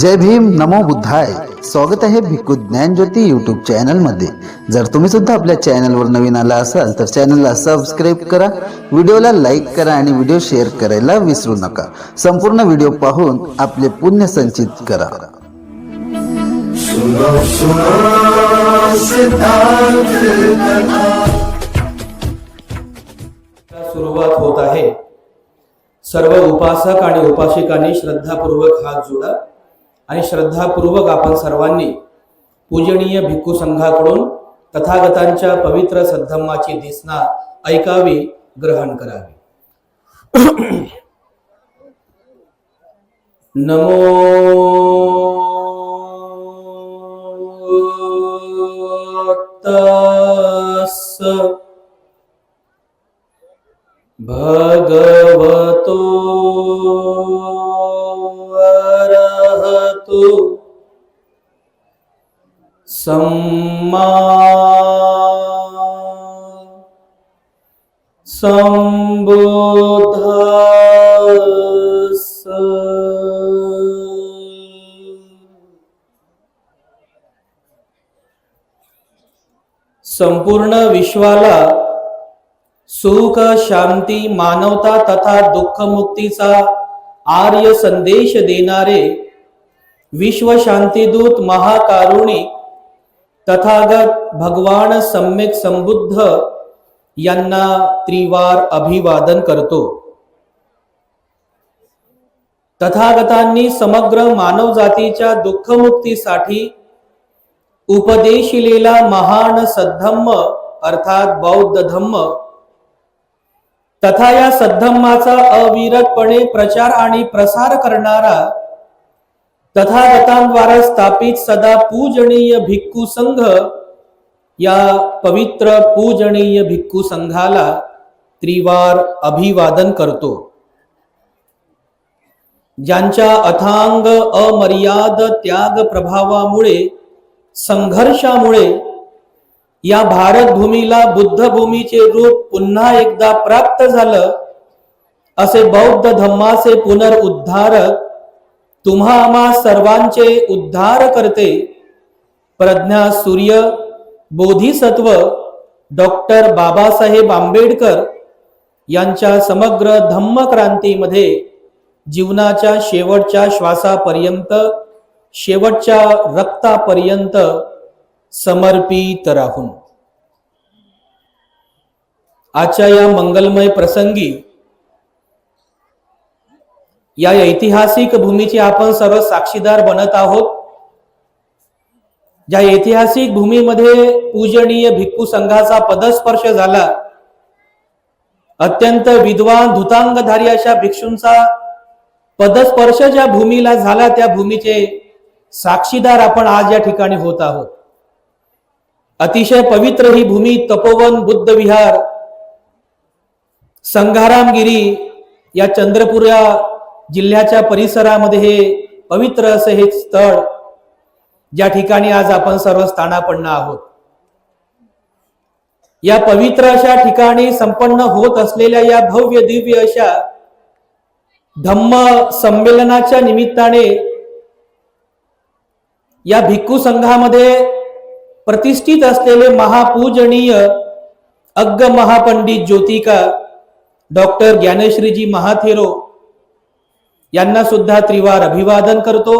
जय भीम नमो बुद्धाय. स्वागत आहे भिक्खू ज्ञानज्योती यूट्यूब चॅनलमध्ये जर तुम्ही सुद्धा आपल्या चॅनलवर नवीन आला असाल तर चॅनलला सबस्क्राईब करा. व्हिडिओला लाईक करा आणि व्हिडिओ शेअर करायला विसरू नका. संपूर्ण व्हिडिओ पाहून आपले पुण्य संचित करा. सुरुवात होत आहे. सर्व उपासक आणि उपासिकांनी श्रद्धापूर्वक हात जोडा. आणि श्रद्धापूर्वक आपण सर्वांनी पूजनीय भिक्खू संघाकडून तथागतांच्या पवित्र सद्धम्माची दिसना ऐकावी ग्रहण करावी. नमो भ सम्मा। सम्बुद्धस्स संपूर्ण विश्वाला सुख शांती मानवता तथा दुःखमुक्तीचा आर्य संदेश देणारे विश्व शांतीदूत महाकारुणी तथागत भगवान सम्यक संबुद्ध यांना त्रिवार अभिवादन करतो. तथागतांनी समग्र मानव जातीच्या दुःखमुक्तीसाठी उपदेशिलेला महान सद्धम्म अर्थात बौद्ध धम्म तथा या सद्धम्माचा अविरतपणे प्रचार आणि प्रसार करणारा तथागतांद्वारा स्थापित सदा पूजनीय भिक्खू संघ या पवित्र पूजनीय भिक्खू संघाला त्रिवार अभिवादन करतो. ज्यांच्या अथांग अमर्याद त्याग प्रभावामुळे संघर्षामुळे या भारत भूमीला बुद्ध भूमीचे रूप पुन्हा एकदा प्राप्त झालं असे बौद्ध धम्माचे पुनरुद्धारक तुम्हा आम्हा सर्वांचे उद्धार करते. प्रज्ञा सूर्य बोधिसत्व डॉक्टर बाबासाहेब आंबेडकर यांच्या समग्र धम्म क्रांतीमध्ये जीवनाच्या शेवटच्या श्वासापर्यंत शेवटच्या रक्तापर्यंत समर्पित राहून. आजच्या या मंगलमय प्रसंगी या ऐतिहासिक भूमीचे आपण सर्व साक्षीदार बनत आहोत. ज्या ऐतिहासिक भूमीमध्ये पूजनीय भिक्खू संघाचा पदस्पर्श झाला अत्यंत विद्वान धुतांगधारी अशा भिक्षूंचा पदस्पर्श ज्या भूमीला झाला त्या भूमीचे साक्षीदार आपण आज या ठिकाणी होत आहोत. अतिशय पवित्र ही भूमी तपोवन बुद्ध विहार संघारामगिरी या चंद्रपूर या जिल्ह्याच्या परिसरामध्ये हे पवित्र असं हे स्थळ ज्या ठिकाणी आज आपण सर्व स्थानापन्न आहोत. या पवित्र अशा ठिकाणी संपन्न होत असलेल्या या भव्य दिव्य अशा धम्म संमेलनाच्या निमित्ताने या भिक्खू संघामध्ये प्रतिष्ठित असलेले महापूजनीय अग्ग महापंडित ज्योतिका डॉक्टर ज्ञानेश्रीजी महाथेरो यांना सुद्धा त्रिवार अभिवादन करतो.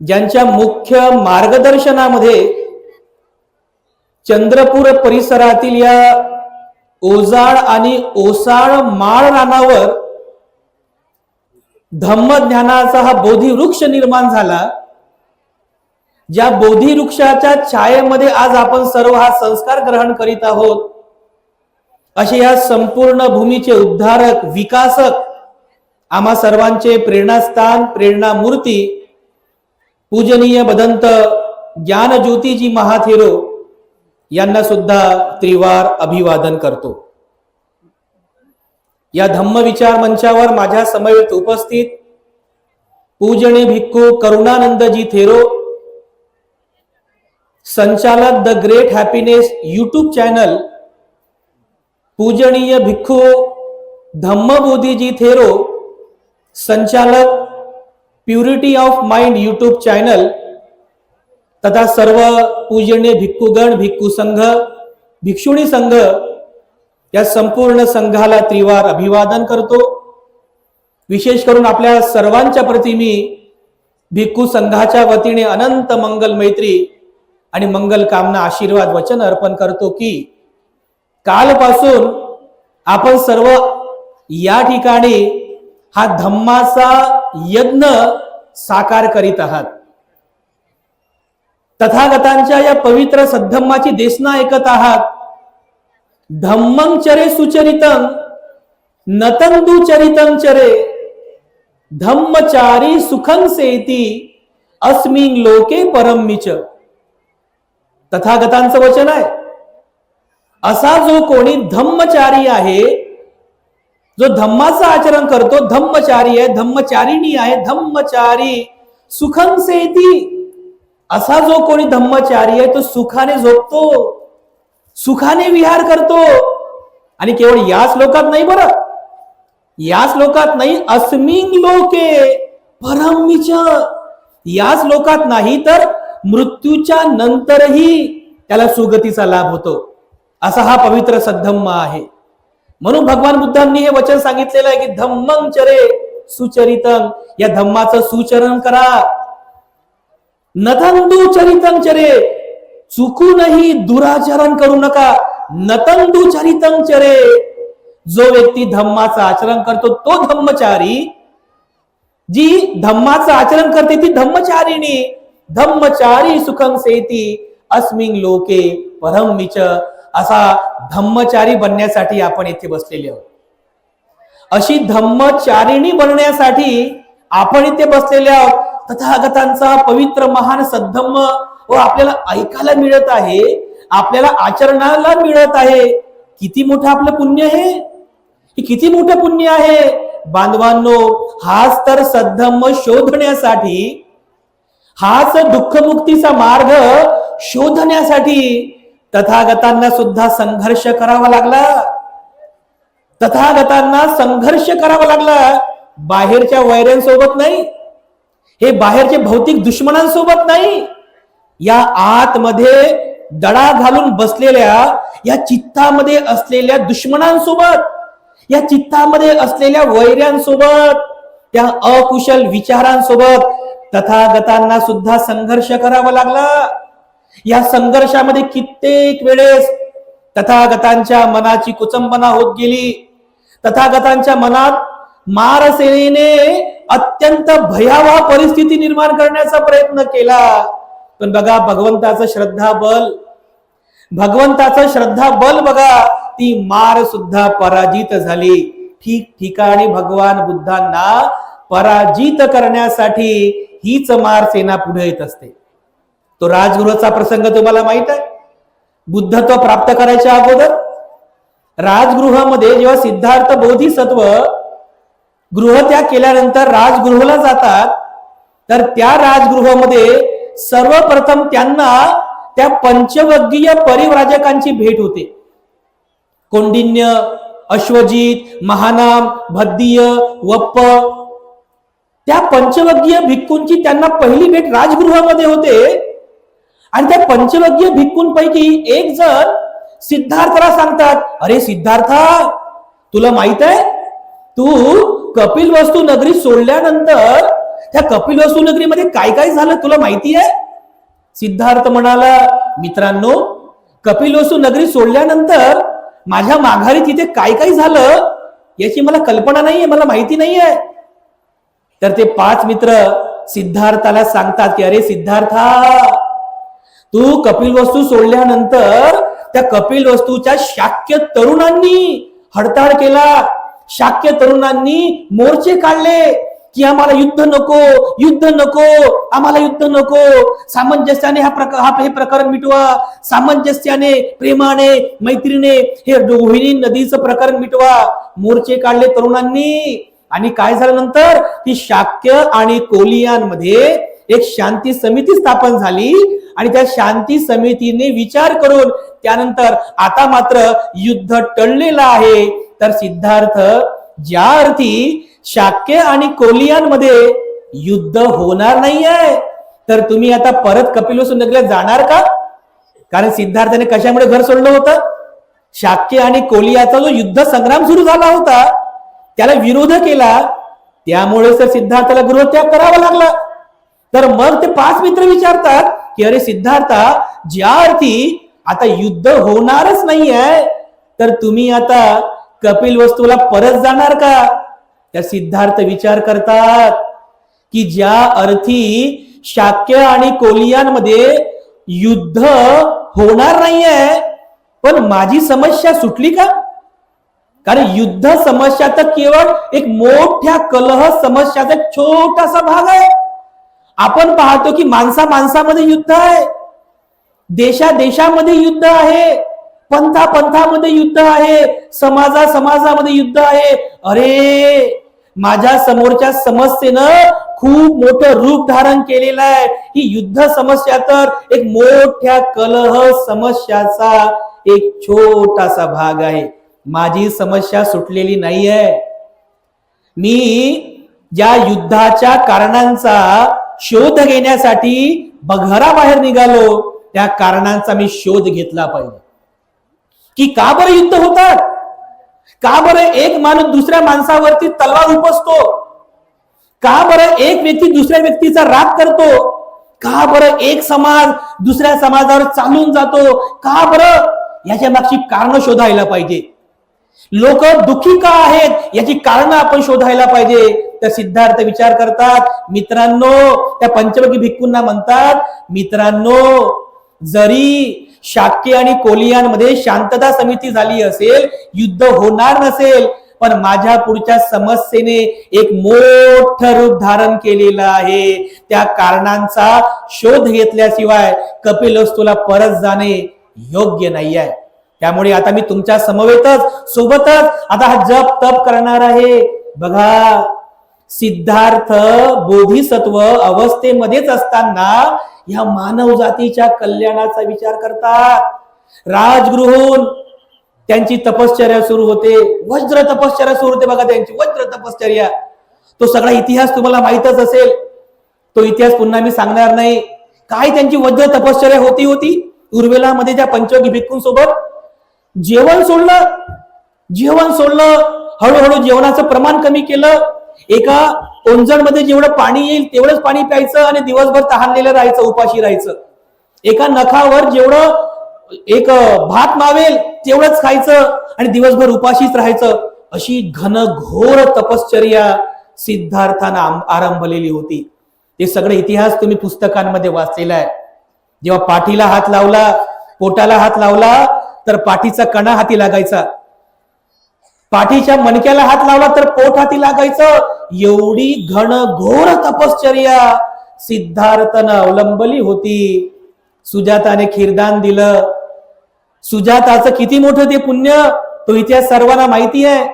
ज्यांच्या मुख्य मार्गदर्शनामध्ये चंद्रपूर परिसरातील या ओजाळ आणि ओसाळ माळ रानावर धम्मज्ञानाचा हा बोधिवृक्ष निर्माण झाला. ज्या बोधिवृक्षाच्या छायेमध्ये आज आपण सर्व हा संस्कार ग्रहण करीत आहोत. असे या संपूर्ण भूमीचे उद्धारक विकासक आम्हा सर्वांचे प्रेरणास्थान प्रेरणा मूर्ती पूजनीय बदंत ज्ञानज्योतीजी महाथेरो यांना सुद्धा त्रिवार अभिवादन करतो. या धम्म विचार मंचावर माझ्या समवेत उपस्थित पूजने भिक्खू करुणानंदजी थेरो संचालक the great happiness YouTube channel पूजनीय भिक्खू धम्मबोधीजी थेरो संचालक purity of mind YouTube channel तथा सर्व पूजनीय भिक्खूगण भिक्खू संघ भिक्षुणी संघ या संपूर्ण संघाला त्रिवार अभिवादन करतो. विशेष करून आपल्या सर्वांच्या प्रती मी भिक्खू संघाच्या वतीने अनंत मंगल मैत्री आणि मंगल कामना आशीर्वाद वचन अर्पण करतो की कालपासून आपण सर्व या ठिकाणी हा धम्माचा यज्ञ साकार करीत आहात. तथागतांच्या या पवित्र सद्धम्माची देशना ऐकत आहात. धम्मं चरे सुचरितं नतंदू चरितं चरे धम्मचारी सुखं सेती अस्मिन लोके परमिच तथागतांचं वचन आहे. असा जो कोणी धम्मचारी आहे जो धम्माचं आचरण करतो धम्मचारी आहे धम्मचारिणी आहे धम्मचारी. सुखं सेती. असा जो कोणी धम्मचारी आहे तो सुखाने झोपतो. सुखाने विहार करतो. आणि केवळ याच लोकात नाही बरं. याच लोकात नाही अस्मिन लोके. परमिच याच लोकात नाही तर मृत्यूच्या नंतरही त्याला सुगतीचा लाभ होतो. असा हा पवित्र सद्धम्म आहे. म्हणून भगवान बुद्धांनी हे वचन सांगितलेलं आहे की धम्मं चरे सुचरितं या धम्माचं सुचरण करा. नतंदू चरितं चरे. चुकूनही दुराचरण करू नका. नतंदू चरितं चरे. जो व्यक्ती धम्माचं आचरण करतो तो धम्मचारी. जी धम्माचं आचरण करते ती धम्मचारिणी. धम्मचारी सुखं सेती. अस्मिन लोके परमिच असा धम्मचारी बनण्यासाठी आपण येथे बसलेले आहोत. अशी धम्मचारिणी बनण्यासाठी आपण इथे बसलेले आहोत. तथागतांचा पवित्र महान सद्धम्म व आपल्याला ऐकायला मिळत आहे आपल्याला आचरणाला मिळत आहे. किती मोठं आपलं पुण्य आहे? हे किती मोठं पुण्य आहे? बांधवांनो हाच तर सद्धम्म शोधण्यासाठी हाच दुःखमुक्तीचा मार्ग शोधण्यासाठी तथागतांना सुद्धा संघर्ष करावा लागला. तथागतांना संघर्ष करावा लागला. बाहेरच्या वैऱ्यांसोबत नाही. हे बाहेरचे भौतिक दुश्मनांसोबत नाही. या आतमध्ये दडा घालून बसलेल्या या चित्तामध्ये असलेल्या दुश्मनांसोबत या चित्तामध्ये असलेल्या वैऱ्यांसोबत त्या अकुशल विचारांसोबत तथागतांना सुद्धा संघर्ष करावा लागला. या संघर्षामध्ये कित्येक वेळेस तथागतांच्या मनाची कुचंबना होत गेली. तथागतांच्या मनात मारसेने अत्यंत भयावह परिस्थिती निर्माण करण्याचा प्रयत्न केला. पण बघा भगवंताचं श्रद्धा बल भगवंताचं श्रद्धा बल बघा ती मार सुद्धा पराजित झाली. ठीक ठिकाणी भगवान बुद्धांना पराजित करण्यासाठी हीच मार सेना पुढे येत असते. तो राजगृहाचा प्रसंग तुम्हाला माहीत आहे? बुद्धत्व प्राप्त करायच्या अगोदर राजगृहामध्ये जेव्हा सिद्धार्थ बोधिसत्व गृहत्याग केल्यानंतर राजगृहाला जातात तर त्या राजगृहामध्ये सर्वप्रथम त्यांना त्या पंचवर्गीय परिव्राजकांची भेट होते. कौंडिन्य अश्वजित महानाम भद्दीय वप्प. त्या पंचवर्गीय भिक्कूंची त्यांना पहिली भेट राजगृहामध्ये होते. आणि त्या पंचवर्गीय भिक्खूंपैकी एक जण सिद्धार्थला सांगतात अरे सिद्धार्था तुला माहीत आहे? तू कपिल वस्तू नगरी सोडल्यानंतर त्या कपिल वस्तू नगरीमध्ये काय काय झालं तुला माहिती आहे? सिद्धार्थ म्हणाला मित्रांनो कपिल वस्तू नगरी सोडल्यानंतर माझ्या माघारी तिथे काय काय झालं याची मला कल्पना नाहीये मला माहिती नाहीये. तर ते पाच मित्र सिद्धार्थाला सांगतात की अरे सिद्धार्था तू कपिल वस्तू सोडल्यानंतर त्या कपिल वस्तूच्या शाक्य तरुणांनी हडताळ केला. शाक्य तरुणांनी मोर्चे काढले की आम्हाला युद्ध नको युद्ध नको आम्हाला युद्ध नको. सामंजस्याने हा प्रकार हा हे प्रकरण मिटवा. सामंजस्याने प्रेमाने मैत्रीने हे रोहिणी नदीचं प्रकरण मिटवा. मोर्चे काढले तरुणांनी. आणि काय झालं नंतर? की शाक्य आणि कोलियांमध्ये एक शांती समिती स्थापन झाली. आणि त्या शांती समितीने विचार करून त्यानंतर आता मात्र युद्ध टळलेलं आहे. तर सिद्धार्थ ज्या अर्थी शाक्य आणि कोलियांमध्ये युद्ध होणार नाहीये तर तुम्ही आता परत कपिलवस्तू नगरीला जाणार का? कारण सिद्धार्थाने कशामुळे घर सोडलं होतं? शाक्य आणि कोलियाचा जो युद्ध संग्राम सुरू झाला होता त्याला विरोध केला त्यामुळे तर सिद्धार्थाला गृहत्याग करावा लागला. तर मग ते पाच मित्र विचारतात की अरे सिद्धार्था ज्या अर्थी आता युद्ध होणारच नाहीये तर तुम्ही आता कपिल वस्तूला परत जाणार का? त्या सिद्धार्थ विचार करतात की ज्या अर्थी शाक्य आणि कोलियांमध्ये युद्ध होणार नाहीये पण माझी समस्या सुटली का? कारण युद्ध समस्या तर केवळ एक मोठ्या कलह समस्याचा छोटासा भाग आहे. आपण पाहतो की माणसा माणसामध्ये युद्ध आहे. देशा देशामध्ये युद्ध आहे. पंथा पंथामध्ये युद्ध आहे. समाजा समाजामध्ये युद्ध आहे. अरे माझ्या समोरच्या समस्येनं खूप मोठं रूप धारण केलेलं आहे. ही युद्ध समस्या तर एक मोठ्या कलह समस्याचा एक छोटासा भाग आहे. माझी समस्या सुटलेली नाहीये. मी ज्या युद्धाच्या कारणांचा शोध घेण्यासाठी बघराबाहेर निघालो त्या कारणांचा मी शोध घेतला पाहिजे. की का बरं युद्ध होतात? का बरं एक माणूस दुसऱ्या माणसावरती तलवार उपसतो? का बरं एक व्यक्ती दुसऱ्या व्यक्तीचा राग करतो? का बरं एक समाज दुसऱ्या समाजावर चालून जातो? का बरं याच्या मागची कारण शोधायला पाहिजे? लोक दुःखी का आहेत याची कारण आपण शोधायला पाहिजे. तर सिद्धार्थ विचार करतात मित्रांनो त्या पंचमुखी भिक्खूंना म्हणतात मित्रांनो जरी शाक्य आणि कोलियांमध्ये शांतता समिती झाली असेल युद्ध होणार नसेल पण माझ्या पुढच्या समस्येने एक मोठ रूप धारण केलेलं आहे. त्या कारणांचा शोध घेतल्याशिवाय कपिलवस्तूला परत जाणे योग्य नाही आहे त्यामुळे आता मी तुमच्या समवेतच सोबतच आता हा जप तप करणार आहे. बघा सिद्धार्थ बोधिसत्व अवस्थेमध्येच असताना या मानव जातीच्या कल्याणाचा विचार करतात. राजगृहून त्यांची तपश्चर्या सुरू होते. वज्र तपश्चर्या सुरू होते बघा त्यांची. वज्र तपश्चर्या. तो सगळा इतिहास तुम्हाला माहितच असेल. तो इतिहास पुन्हा मी सांगणार नाही. काय त्यांची वज्र तपश्चर्या होती होती? उर्वेलामध्ये त्या पंचोगी भिक्खूंसोबत? जेवण सोडलं जेवण सोडलं हळूहळू जेवणाचं प्रमाण कमी केलं. एका मध्ये जेवढं पाणी येईल तेवढंच पाणी प्यायचं आणि दिवसभर तहानलेलं राहायचं उपाशी राहायचं. एका नखावर जेवढं एक भात मावेल तेवढंच खायचं आणि दिवसभर उपाशीच राहायचं. अशी घनघोर तपश्चर्या सिद्धार्थानं आरंभलेली होती. ते सगळे इतिहास तुम्ही पुस्तकांमध्ये वाचलेला आहे. जेव्हा पाठीला हात लावला पोटाला हात लावला तर पाठीचा कणा हाती लागायचा. पाठीच्या मणक्याला हात लावला तर पोट हाती लागायचं. एवढी घन घोर तपश्चर्या सिद्धार्थनं अवलंबली होती. सुजाताने खीरदान दिलं. सुजाताचं किती मोठं ते पुण्य तो इतिहास सर्वांना माहिती आहे.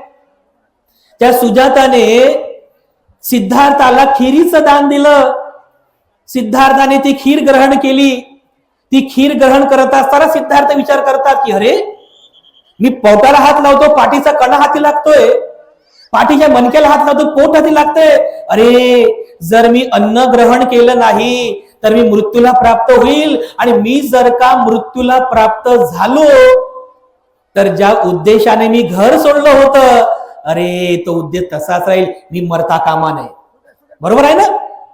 त्या सुजाताने सिद्धार्थाला खिरीचं दान दिलं. सिद्धार्थाने ती खीर ग्रहण केली. ती खीर ग्रहण करत असताना सिद्धार्थ विचार करतात की अरे मी पोटाला हात लावतो पाठीचा कणा हाती लागतोय. पाठीच्या मनक्याला हात लावतो पोट हाती लागतोय. अरे जर मी अन्न ग्रहण केलं नाही तर मी मृत्यूला प्राप्त होईल. आणि मी जर का मृत्यूला प्राप्त झालो तर ज्या उद्देशाने मी घर सोडलं होतं अरे तो उद्देश तसाच राहील. मी मरता कामा नये. बरोबर आहे ना?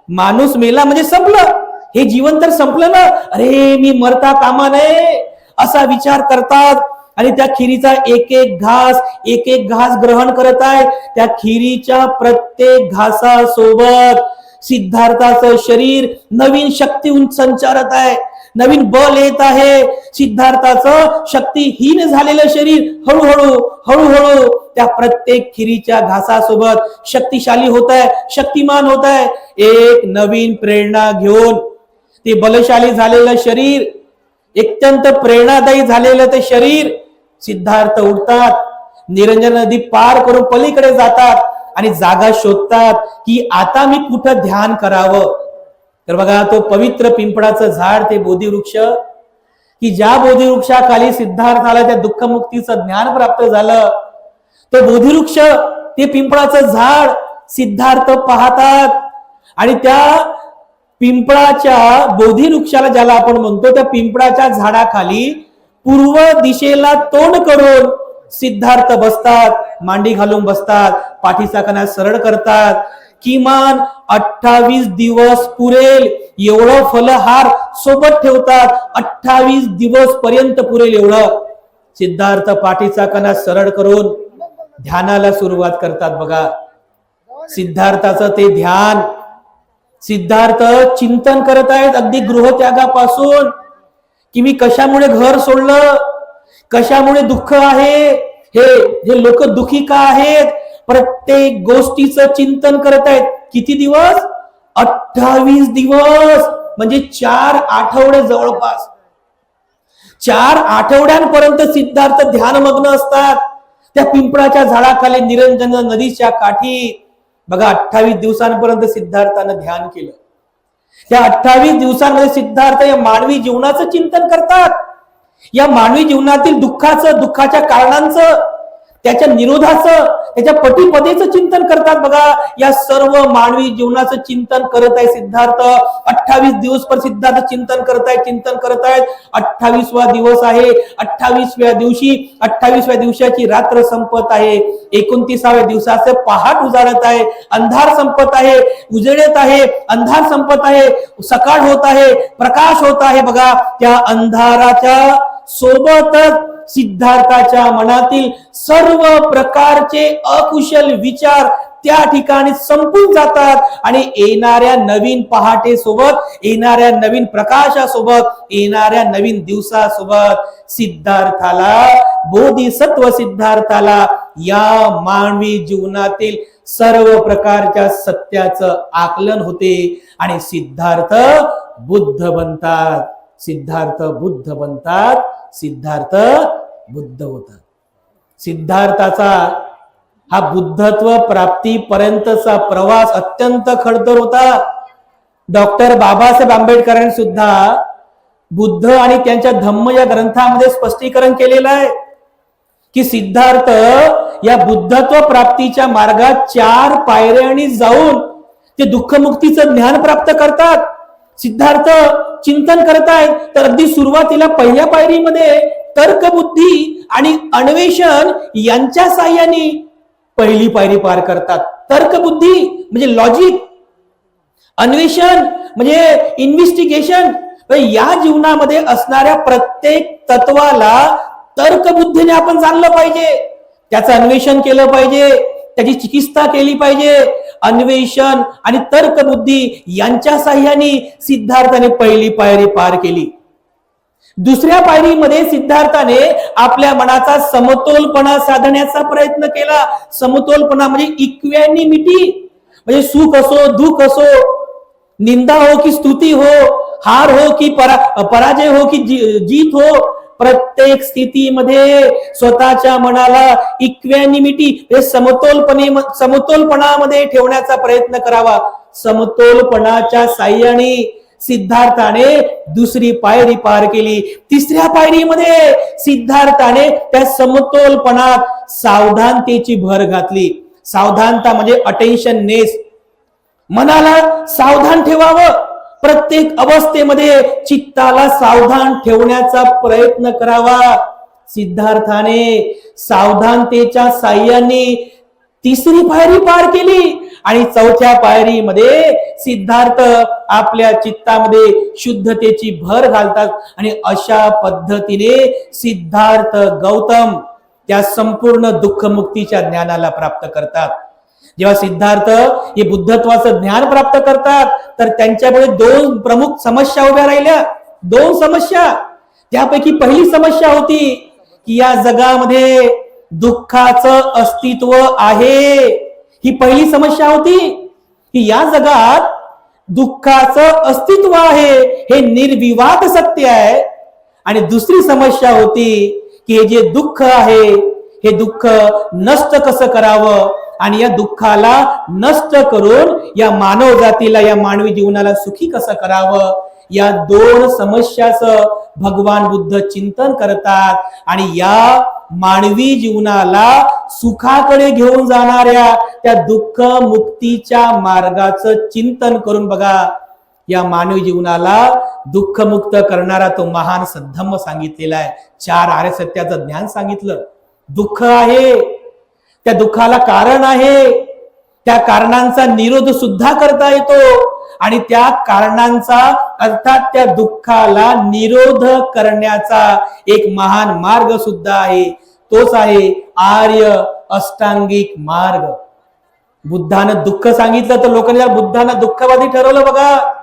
माणूस मेला म्हणजे संपलं. हे जीवन तर संपलं ना? अरे मी मरता कामा नये असा विचार करतात. आणि त्या खिरीचा एक एक घास एक एक घास ग्रहण करत आहे त्या खिरीच्या प्रत्येक घासासोबत सिद्धार्थाचं शरीर नवीन शक्ती संचारत आहे. नवीन बल येत आहे. सिद्धार्थाचं शक्तीहीन झालेलं शरीर हळूहळू हळूहळू त्या प्रत्येक खिरीच्या घासासोबत शक्तिशाली होत आहे शक्तिमान होत आहे. एक नवीन प्रेरणा घेऊन ते बलशाली झालेलं शरीर अत्यंत प्रेरणादायी झालेलं ते शरीर सिद्धार्थ उठतात निरंजन नदी पार करून पलीकडे जातात आणि जागा शोधतात की आता मी कुठं ध्यान करावं. तर बघा तो पवित्र पिंपळाचं झाड ते बोधिवृक्ष की ज्या बोधिवृक्षाखाली सिद्धार्थाला त्या दुःखमुक्तीचं ज्ञान प्राप्त झालं तो बोधिवृक्ष ते पिंपळाचं झाड सिद्धार्थ पाहतात आणि त्या पिंपळाच्या बोधी वृक्षाला ज्याला आपण म्हणतो त्या पिंपळाच्या झाडाखाली पूर्व दिशेला तोंड करून सिद्धार्थ बसतात मांडी घालून बसतात पाठीचा कणा सरळ करतात. किमान अठ्ठावीस दिवस पुरेल एवढं फलहार सोबत ठेवतात. अठ्ठावीस दिवस पर्यंत पुरेल एवढं. सिद्धार्थ पाठीचा कणा सरळ करून ध्यानाला सुरुवात करतात बघा. सिद्धार्थाचं ते ध्यान सिद्धार्थ चिंतन करत आहेत अगदी गृहत्यागापासून की मी कशामुळे घर सोडलं कशामुळे दुःख आहे हे हे लोक दुखी का आहेत? प्रत्येक गोष्टीचं चिंतन करत आहेत. किती दिवस? अठ्ठावीस दिवस. म्हणजे चार आठवडे जवळपास. चार आठवड्यांपर्यंत सिद्धार्थ ध्यानमग्न असतात. त्या पिंपळाच्या झाडाखाली निरंजन नदीच्या काठी बघा अठ्ठावीस दिवसांपर्यंत सिद्धार्थानं ध्यान केलं. त्या अठ्ठावीस दिवसांमध्ये सिद्धार्थ या मानवी जीवनाचं चिंतन करतात. या मानवी जीवनातील दुःखाचं दुःखाच्या कारणांचं त्याच्या निरोधाचं त्याच्या पटीपदेचं चिंतन करतात बघा. या सर्व मानवी जीवनाचं चिंतन करत आहे सिद्धार्थ. अठ्ठावीस दिवस पर सिद्धार्थ चिंतन करत आहे चिंतन करत आहेत. अठ्ठावीसवा दिवस आहे. अठ्ठावीसव्या दिवशी अठ्ठावीसव्या दिवसाची रात्र संपत आहे. एकोणतीसाव्या दिवसाचं पहाट उजाडत आहे. अंधार संपत आहे. उजळत आहे. अंधार संपत आहे. सकाळ होत आहे. प्रकाश होत आहे बघा. त्या अंधाराच्या सोबतच सिद्धार्थाच्या मनातील सर्व प्रकारचे अकुशल विचार त्या ठिकाणी संपून जातात. आणि येणाऱ्या नवीन पहाटे सोबत येणाऱ्या नवीन प्रकाशासोबत येणाऱ्या नवीन दिवसासोबत सिद्धार्थाला बोधिसत्व सिद्धार्थाला या मानवी जीवनातील सर्व प्रकारच्या सत्याचं आकलन होते. आणि सिद्धार्थ बुद्ध बनतात. सिद्धार्थ बुद्ध बनतात. सिद्धार्थ बुद्ध होतात सिद्धार्थाचा हा बुद्धत्व प्राप्तीपर्यंतचा प्रवास अत्यंत खडतर होता. डॉक्टर बाबासाहेब आंबेडकरांनी सुद्धा बुद्ध आणि त्यांच्या धम्म या ग्रंथामध्ये स्पष्टीकरण केलेलं आहे की सिद्धार्थ या बुद्धत्व प्राप्तीच्या मार्गात चार पायऱ्यांनी जाऊन ते दुःखमुक्तीचं ज्ञान प्राप्त करतात. सिद्धार्थ चिंतन करतायत. तर अगदी सुरुवातीला पहिल्या पायरीमध्ये तर्कबुद्धी आणि अन्वेषण यांच्या साह्याने पहिली पायरी पार करतात. तर्कबुद्धी म्हणजे लॉजिक अन्वेषण म्हणजे इन्व्हेस्टिगेशन या जीवनामध्ये असणाऱ्या प्रत्येक तत्वाला तर्कबुद्धीने आपण जाणलं पाहिजे. त्याचं अन्वेषण केलं पाहिजे. त्याची चिकित्सा केली पाहिजे. अन्वेषण आणि तर्कबुद्धी यांच्या साह्याने सिद्धार्थाने पहिली पायरी पार केली. दुसऱ्या पायरीमध्ये सिद्धार्थाने आपल्या मनाचा समतोलपणा साधण्याचा प्रयत्न केला. समतोलपणा म्हणजे इक्वॅनिमिटी म्हणजे सुख असो दुःख असो निंदा हो की स्तुती हो हार हो की परा पराजय हो की जी- जीत हो प्रत्येक स्थितीमध्ये स्वतःच्या मनाला इक्वॅनिमिटी हे समतोलपणे समतोलपणामध्ये ठेवण्याचा प्रयत्न करावा. समतोलपणाच्या साह्याने सिद्धार्थाने दुसरी पायरी पार केली. तिसऱ्या पायरीमध्ये सिद्धार्थाने त्या समतोलपणात सावधानतेची भर घातली. सावधानता म्हणजे अटेन्शन नेस मनाला सावधान ठेवावं. प्रत्येक अवस्थेमध्ये चित्ताला सावधान ठेवण्याचा प्रयत्न करावा. सिद्धार्थाने सावधानतेच्या साह्याने तिसरी पायरी पार केली आणि चौथ्या पायरीमध्ये सिद्धार्थ आपल्या चित्तामध्ये शुद्धतेची भर घालतात आणि अशा पद्धतीने सिद्धार्थ गौतम त्या संपूर्ण दुःखमुक्तीच्या ज्ञानाला प्राप्त करतात. जेव्हा सिद्धार्थ हे बुद्धत्वाचं ज्ञान प्राप्त करतात तर त्यांच्यामुळे दोन प्रमुख समस्या उभ्या राहिल्या. दोन समस्या. त्यापैकी पहिली समस्या होती की या जगामध्ये दुःखाचं अस्तित्व आहे. ही पहिली समस्या होती की या जगात दुःखाचं अस्तित्व आहे. हे निर्विवाद सत्य आहे. आणि दुसरी समस्या होती की हे जे दुःख आहे हे दुःख नष्ट कसं करावं? आणि या दुःखाला नष्ट करून या मानव जातीला या मानवी जीवनाला सुखी कसं करावं? या दोन समस्याच भगवान बुद्ध चिंतन करतात आणि या मानवी जीवनाला सुखाकडे घेऊन जाणाऱ्या त्या दुःख मुक्तीच्या मार्गाचं चिंतन करून बघा. या मानवी जीवनाला दुःखमुक्त करणारा तो महान सद्धम्म सांगितलेला आहे. चार आर्य सत्याचं ज्ञान सांगितलं. दुःख आहे त्या दुःखाला कारण आहे. त्या कारणांचा निरोध सुद्धा करता येतो. आणि त्या कारणांचा अर्थात त्या दुःखाला निरोध करण्याचा एक महान मार्ग सुद्धा आहे. तोच आहे आर्य अष्टांगिक मार्ग. बुद्धानं दुःख सांगितलं तर लोकांनी बुद्धानं दुःखवादी ठरवलं बघा.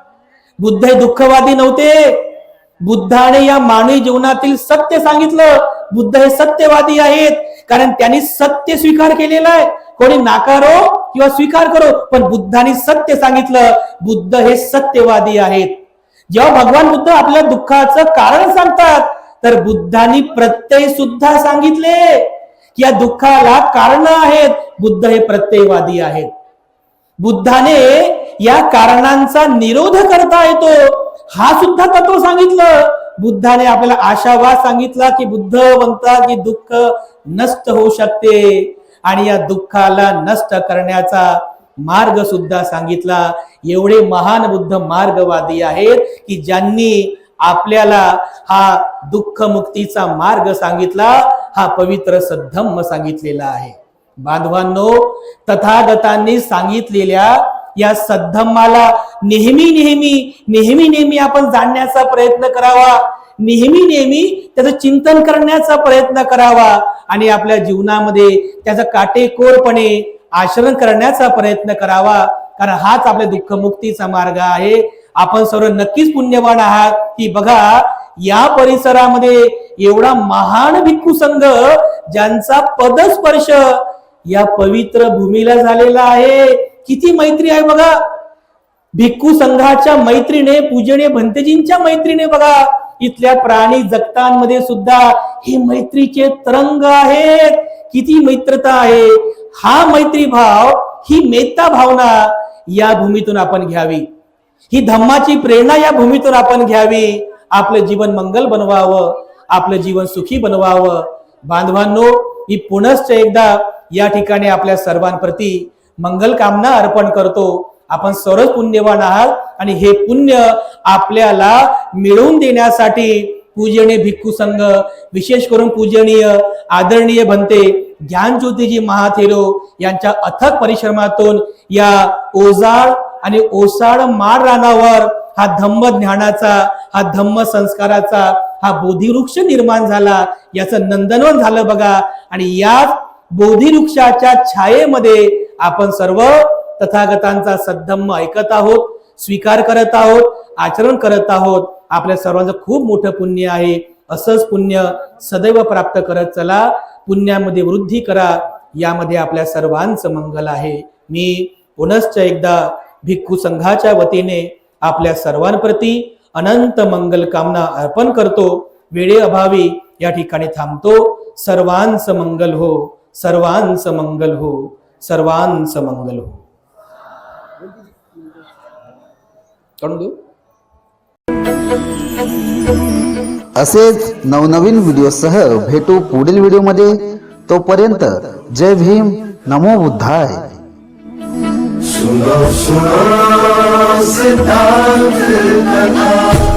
बुद्ध हे दुःखवादी नव्हते. बुद्धाने या मानवी जीवनातील सत्य सांगितलं. बुद्ध हे सत्यवादी आहेत. कारण त्यांनी सत्य स्वीकार केलेला आहे. कोणी नाकारो किंवा स्वीकार करो पण बुद्धाने सत्य सांगितलं. बुद्ध हे सत्यवादी आहेत. जेव्हा भगवान बुद्ध आपल्या दुःखाचं कारण सांगतात तर बुद्धांनी प्रत्यय सुद्धा सांगितले. की या दुःखाला कारण आहेत. बुद्ध हे प्रत्ययवादी आहेत. बुद्धाने या कारणांचा निरोध करता येतो. हा सुद्धा तत्व सांगितलं. बुद्धाने आपल्याला आशावाद सांगितला की बुद्ध म्हणता की दुःख नष्ट होऊ शकते. आणि या दुःखाला नष्ट करण्याचा मार्ग सुद्धा सांगितला. एवढे महान बुद्ध मार्गवादी आहेत की ज्यांनी आपल्याला हा दुःख मुक्तीचा मार्ग सांगितला हा पवित्र सद्धम्म सांगितलेला आहे. बांधवांनो तथागतांनी सांगितलेल्या या सद्धम्माला नेहमी नेहमी नेहमी नेहमी आपण जाणण्याचा प्रयत्न करावा. नेहमी नेहमी त्याचं चिंतन करण्याचा प्रयत्न करावा आणि आपल्या जीवनामध्ये त्याचं काटेकोरपणे आचरण करण्याचा प्रयत्न करावा. कारण हाच आपल्या दुःखमुक्तीचा मार्ग आहे. आपण सर्व नक्कीच पुण्यवान आहात. की बघा या परिसरामध्ये एवढा महान भिक्खू संघ ज्यांचा पदस्पर्श या पवित्र भूमीला झालेला आहे. किती मैत्री आहे बघा. भिक्खू संघाच्या मैत्रीने पूजनीय भंतेजींच्या मैत्रीने बघा. इथल्या प्राणी जगतांमध्ये सुद्धा हे मैत्रीचे तरंग आहेत. किती मैत्रता आहे. हा मैत्री भाव ही मेत्ता भावना या भूमीतून आपण घ्यावी. ही धम्माची प्रेरणा या भूमीतून आपण घ्यावी. आपलं जीवन मंगल बनवावं. आपलं जीवन सुखी बनवावं. बांधवांनो ही पुनश्च एकदा या ठिकाणी आपल्या सर्वांप्रती मंगल कामना अर्पण करतो. आपण सर्वच पुण्यवान आहात आणि हे पुण्य आपल्याला मिळवून देण्यासाठी पूजनीय भिक्खू संघ विशेष करून पूजनीय आदरणीय बनते ज्ञानज्योतीजी महाथेरो यांच्या अथक परिश्रमातून या ओजाळ आणि ओसाड माळ रानावर हा धम्म ज्ञानाचा हा धम्म संस्काराचा हा बोधिवृक्ष निर्माण झाला याचं नंदनवन झालं बघा. आणि याच बोधिवृक्षाच्या छायेमध्ये आपण सर्व तथागतांचा सद्धम्म ऐकत आहोत स्वीकार करत आहोत आचरण करत आहोत. आपल्या सर्वांचं खूप मोठं पुण्य आहे. असंच पुण्य सदैव प्राप्त करत चला. पुण्यामध्ये वृद्धी करा. यामध्ये आपल्या सर्वांचं मंगल आहे. मी पुनश्च एकदा भिक्खू संघाच्या वतीने आपल्या सर्वांप्रती अनंत मंगल कामना अर्पण करतो. वेळेअभावी या ठिकाणी थांबतो. सर्वांचं मंगल हो सर्वांचं मंगल हो सर्वांचं मंगल हो. असेच नवनवीन व्हिडिओसह भेटू पुढील व्हिडिओमध्ये. तोपर्यंत जय भीम. नमो बुद्धाय. सुनो सुनो सिद्धांत कथा